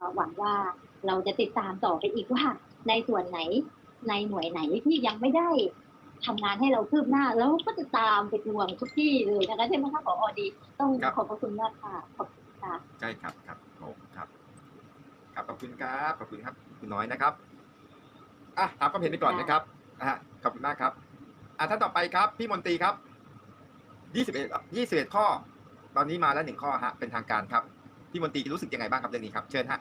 ก็หวังว่าเราจะติดตามต่อไปอีกว่า ในส่วนไหนในหน่วยไหนที่ยังไม่ได้ทำงานให้เราคืบหน้า แล้วก็จะตามไปทวงทุกที่เลยนะคะใช่ไหมคะผอดี ต้องครับขอบพระคุณมากค่ะขอบคุณค่ะใช่ครับครับผมครับครับขอบคุณครับขอบคุณครับคุณน้อยนะครับอะถามความเห็นไปก่อนนะครับนะฮะขอบคุณมากครับอะท่านต่อไปครับ พี่มนตรีครับยี่สิบเอ็ดยี่สิบเอ็ดข้อ ตอนนี้มาแล้วหนึ่งข้อฮะเป็นทางการครับพี่มนตรีรู้สึกยังไงบ้างครับเรื่องนี้ครับ เชิญฮะ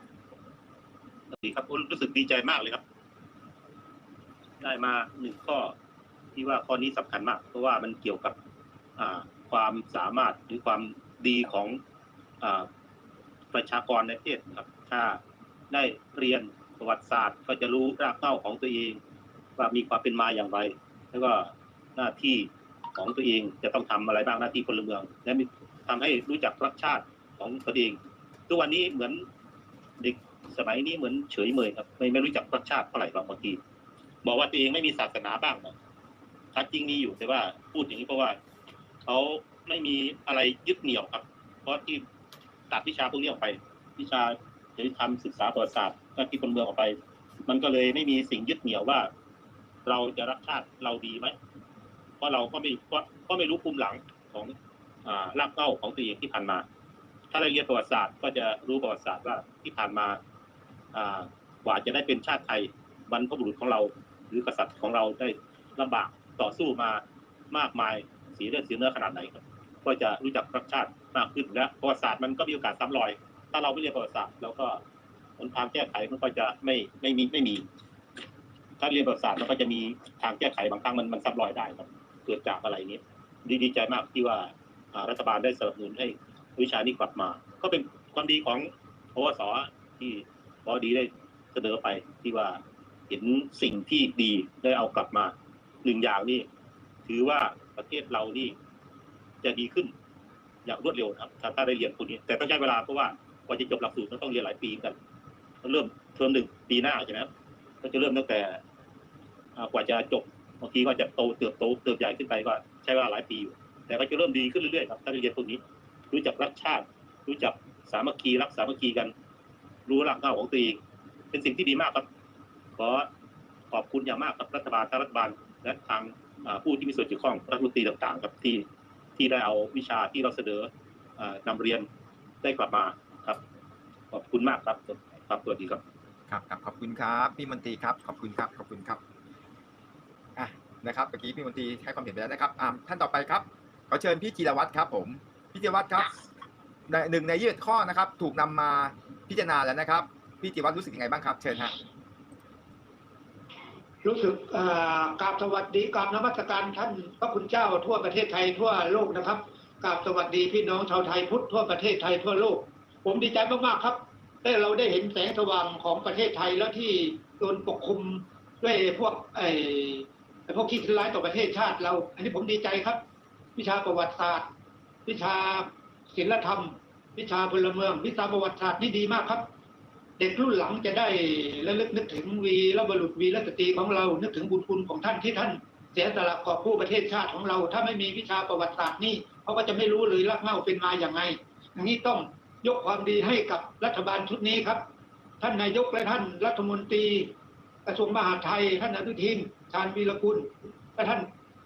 ดีครับรู้สึกดีใจมากเลยครับ ได้มาหนึ่งข้อที่ว่าข้อนี้สำคัญมาก เพราะว่ามันเกี่ยวกับอ่าความสามารถหรือความดีของอประชากรในประเทศครับ ถ้าได้เรียนประวัติศาสตร์ ก็จะรู้รากเหง้าของตัวเอง ว่ามีความเป็นมาอย่างไร แล้วก็หน้าที่ของตัวเองจะต้องทำอะไรบ้างหน้าที่พลเมือง และมีทำให้รู้จักรักชาติของตัวเอง ทุกวันนี้เหมือนเด็ก สมัยนี้เหมือนเฉยเมยครับ ไม่ไม่รู้จักรักชาติเท่าไหร่หรอกบางทีบอกว่าตัวเองไม่มีศาสนาบ้างนะทัดจริงมีอยู่แต่ว่าพูดอย่างนี้เพราะว่าเขาไม่มีอะไรยึดเหนี่ยวครับ เพราะที่ตัดวิชาพวกนี้ออกไป วิชาจริยธรรมศึกษาประวัติศาสตร์หน้าที่คนเมืองออกไป มันก็เลยไม่มีสิ่งยึดเหนี่ยวว่า เราจะรักชาติเราดีไหมเพราะเราก็ไม่ก็ก็ไม่รู้ภูมิหลังของอ่ารากเหง้าของตัวเองที่ผ่านมา ถ้าเราเรียนประวัติศาสตร์ก็จะรู้ประวัติศาสตร์ว่าที่ผ่านมา กว่าจะได้เป็นชาติไทยบรรพบุรุษของเรา หรือกษัตริย์ของเราได้ลำบากต่อสู้มามากมายสีเลือดเสีเนื้อขนาดไหนครับก็จะรู้จักรักชาติมากขึ้นและประวัติศาสตร์มันก็มีโอกาสซ้ำรอย ถ้าเราไม่เรียนประวัติศาสตร์เราก็หนทางแก้ไขมันก็จะไม่ไม่มีไม่มี ถ้าเรียนประวัติศาสตร์มันก็จะมีทางแก้ไขบางครั้งมันมันซ้ำรอยได้ครับ เกิดจากอะไรนี้ดีดีใจมากที่ว่าอ่ารัฐบาลได้สนับสนุนให้วิชานี้กลับมา ก็เป็นความดีของพวสที่ พอดีได้เสนอไปที่ว่าเห็นสิ่งที่ดีได้เอากลับมาหนึ่งอย่างนี่ถือว่าประเทศเรานี่จะดีขึ้นอย่างรวดเร็วครับถ้าได้เรียนพวกนี้ แต่ต้องใช้เวลาเพราะว่ากว่าจะจบหลักสูตรต้องเรียนหลายปีกันเริ่มเทอมหนึ่งปีหน้าใช่ไหมก็จะเริ่มตั้งแต่กว่าจะจบบางทีก็จะโตเติบโตเติบใหญ่ขึ้นไปก็ใช้เวลาหลายปีอยู่ แต่ก็จะเริ่มดีขึ้นเรื่อยๆครับถ้าได้เรียนพวกนี้ รู้จักรักชาติ รู้จักสามัคคีรักสามัคคีกัน รู้รากเหง้าของตัวเองเป็นสิ่งที่ดีมากครับ ขอขอบคุณอย่างมากครับรัฐบาลทางรัฐบาล และทางอ่าผู้ที่มีส่วนเกี่ยวข้องรัฐมนตรีต่างๆ ครับที่ที่ได้เอาวิชาที่เราเสนออ่านำเรียนได้กลับมาครับ ขอบคุณมากครับครับสวัสดีครับครับครับขอบคุณครับพี่มนตรีครับ ขอบคุณครับขอบคุณครับอะนะครับเมื่อกี้พี่มนตรีให้ความเห็นไปแล้วนะครับอ่าท่านต่อไปครับขอเชิญพี่จิรวัตรครับ ผมพี่จิรวัตรครับในหนึ่งในยี่สิบข้อนะครับ ถูกนำมา พิจารณาแล้วนะครับ พี่จิวัตรรู้สึกยังไงบ้างครับ เชิญฮะรู้สึกกราบสวัสดีกราบนมัสการท่านพระคุณเจ้าทั่วประเทศไทยทั่วโลกนะครับกราบสวัสดีพี่น้องชาวไทยพุทธทั่วประเทศไทยทั่วโลก ผมดีใจมากๆครับได้เราได้เห็นแสงสว่างของประเทศไทยแล้วที่โดนปกคลุมด้วยพวกไอ้พวกที่ร้ายต่อประเทศชาติเรา อันนี้ผมดีใจครับ วิชาประวัติศาสตร์ วิชาศิลธรรม วิชาพลเมือง วิชาประวัติศาสตร์นี่ดีมากครับ เด็กรุ่นหลังจะได้ระลึกนึกถึงวีรบุรุษวีรสตรีของเรา นึกถึงบุญคุณของท่านที่ท่านเสียสละกอบผู้ประเทศชาติของเรา ถ้าไม่มีวิชาประวัติศาสตร์นี่เขาก็จะไม่รู้เลยรักเง้าเป็นมาอย่างไงอย่างนี้ต้องยกความดีให้กับรัฐบาลชุดนี้ครับ ท่านนายกและท่านรัฐมนตรีกระทรวงมหาดไทย ท่านอนุทิน ชาญวีรกุลและท่าน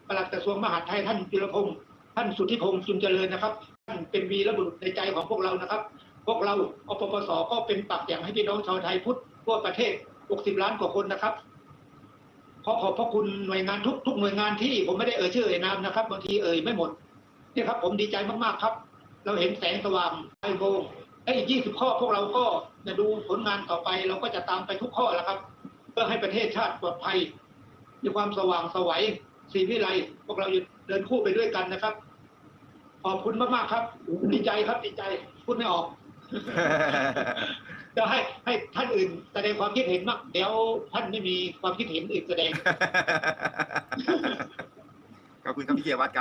ปลัดกระทรวงมหาดไทยท่านจุลพงศ์ท่านสุทธิพงศ์จุนเจริญนะครับ ท่านเป็นวีรบุรุษในใจของพวกเรานะครับ พวกเราอปปสก็เป็นปากอย่างให้พี่น้องชาวไทยพุทธทั่วประเทศ 60 ล้านกว่าคนนะครับ ขอขอบพระคุณหน่วยงานทุกทุกหน่วยงานที่ผมไม่ได้เอ่ยชื่อเอ่ยนามนะครับบางทีเอ่ยไม่หมดนี่ครับ ผมดีใจมากๆครับ เราเห็นแสงสว่างไอโบงและอีก20ข้อพวกเราก็จะดูผลงานต่อไป เราก็จะตามไปทุกข้อแล้วครับ เพื่อให้ประเทศชาติปลอดภัยมีความสว่างสวัยสีวิไลพวกเราเดินคู่ไปด้วยกันนะครับ ขอบคุณมาก ๆ ครับ ดีใจครับดีใจพูดไม่ออก จะให้ให้ท่านอื่นแสดงความคิดเห็นมากเดี๋ยวท่านไม่มีความคิดเห็นอื่นแสดง ขอบคุณครับพี่จิรวัตรครับ